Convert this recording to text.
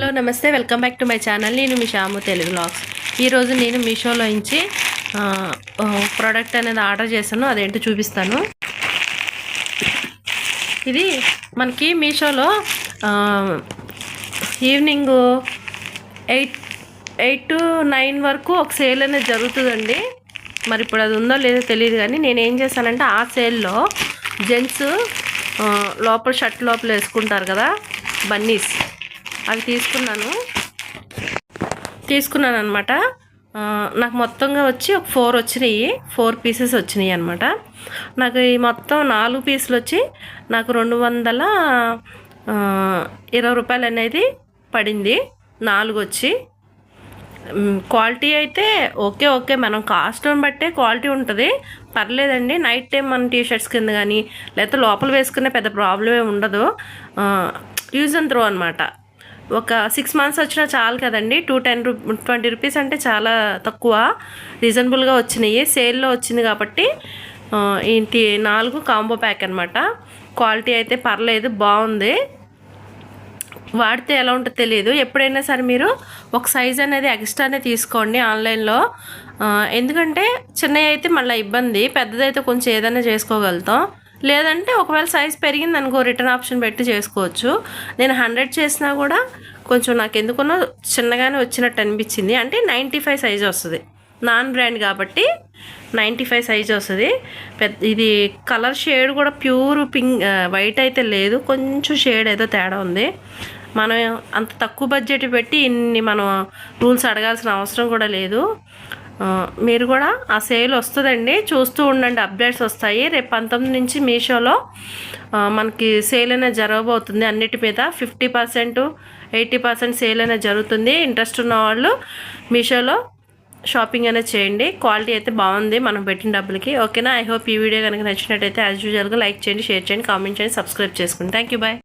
Hello నమస్తే. Welcome back to my channel. నేను మీ షాము తెలుగు బ్లాగ్స్ ఈరోజు నేను మీషోలో నుంచి ప్రోడక్ట్ అనేది ఆర్డర్ చేశాను. అదేంటో చూపిస్తాను. ఇది మనకి మీషోలో evening eight eight to nine వరకు ఒక సేల్ అనేది జరుగుతుందండి. మరి ఇప్పుడు అది ఉందో లేదో తెలియదు కానీ నేను ఏం చేశానంటే ఆ సేల్లో జెంట్స్ లోపల షర్ట్ లోపల వేసుకుంటారు కదా బన్నీస్. అవి తీసుకున్నాను. తీసుకున్నాను అనమాట నాకు మొత్తంగా వచ్చి ఒక ఫోర్ వచ్చినాయి. ఫోర్ పీసెస్ వచ్చినాయి అనమాట నాకు ఈ మొత్తం నాలుగు పీసులు వచ్చి నాకు రెండు వందల ఇరవై రూపాయలు అనేది పడింది. నాలుగు వచ్చి. క్వాలిటీ అయితే ఓకే ఓకే. మనం కాస్ట్ని బట్టే క్వాలిటీ ఉంటుంది. పర్లేదండి. నైట్ టైం మన టీ షర్ట్స్ కింద కానీ లేకపోతే లోపల వేసుకునే పెద్ద ప్రాబ్లమే ఉండదు. యూజ్ అండ్ త్రో అనమాట ఒక సిక్స్ మంత్స్ వచ్చినా చాలు కదండి. టూ టెన్ రూ ట్వంటీ రూపీస్ అంటే చాలా తక్కువ. రీజనబుల్గా వచ్చినాయి. సేల్లో వచ్చింది కాబట్టి ఏంటి నాలుగు కాంబో ప్యాక్ అనమాట క్వాలిటీ అయితే పర్లేదు బాగుంది. వాడితే ఎలా ఉంటుందో తెలియదు ఎప్పుడైనా సరే మీరు ఒక సైజ్ అనేది ఎక్స్ట్రానే తీసుకోండి ఆన్లైన్లో ఎందుకంటే చిన్నవి అయితే మళ్ళీ ఇబ్బంది. పెద్దదైతే కొంచెం ఏదైనా చేసుకోగలుగుతాం. లేదంటే ఒకవేళ సైజ్ పెరిగింది అనుకో రిటర్న్ ఆప్షన్ పెట్టి చేసుకోవచ్చు. నేను హండ్రెడ్ చేసినా కూడా కొంచెం నాకు ఎందుకునో చిన్నగానే వచ్చినట్టు అనిపించింది. అంటే నైంటీ ఫైవ్ సైజ్ వస్తుంది. నాన్ బ్రాండ్ కాబట్టి నైంటీ ఫైవ్ సైజ్ వస్తుంది. పెద్ద ఇది కలర్ షేడ్ కూడా ప్యూర్ పింక్ వైట్ అయితే లేదు. కొంచెం షేడ్ ఏదో తేడా ఉంది. మనం అంత తక్కువ బడ్జెట్ పెట్టి ఇన్ని మనం రూల్స్ అడగాల్సిన అవసరం కూడా లేదు. మీరు కూడా ఆ సేల్ వస్తుందండి. చూస్తూ ఉండండి. అప్డేట్స్ వస్తాయి. రేపు పంతొమ్మిది నుంచి మీషోలో మనకి సేల్ అనేది జరగబోతుంది. అన్నిటి మీద fifty percent eighty percent sale అనేది జరుగుతుంది. ఇంట్రెస్ట్ ఉన్న వాళ్ళు మీషోలో షాపింగ్ అనేది చేయండి. క్వాలిటీ అయితే బాగుంది. మనం పెట్టిన డబ్బులకి. ఓకేనా? ఐ హోప్ ఈ వీడియో కనుక నచ్చినట్టయితే యాజ్ యూజువల్గా లైక్ చేయండి షేర్ చేయండి కామెంట్ చేయండి సబ్స్క్రైబ్ చేసుకోండి. Thank you bye.